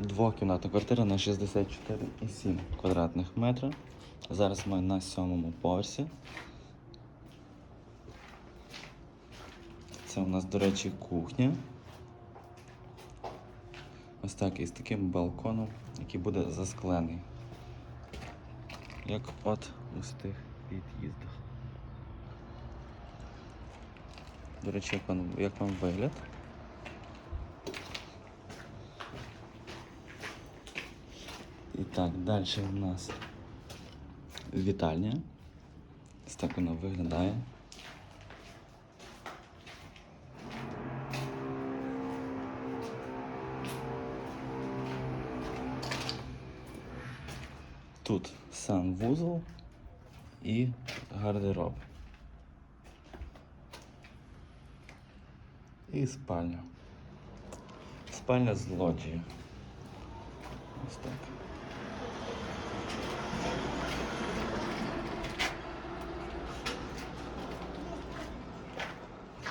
Двокімнатна квартира на 64,7 квадратних метра. Зараз ми на сьомому поверсі. Це у нас, до речі, кухня. Ось так, із таким балконом, який буде засклений. Як от у тих під'їздах. До речі, як вам, вигляд? І так, далі у нас вітальня. Ось так вона виглядає. Тут сам вузол і гардероб. І спальня. Спальня з лоджією. Ось так.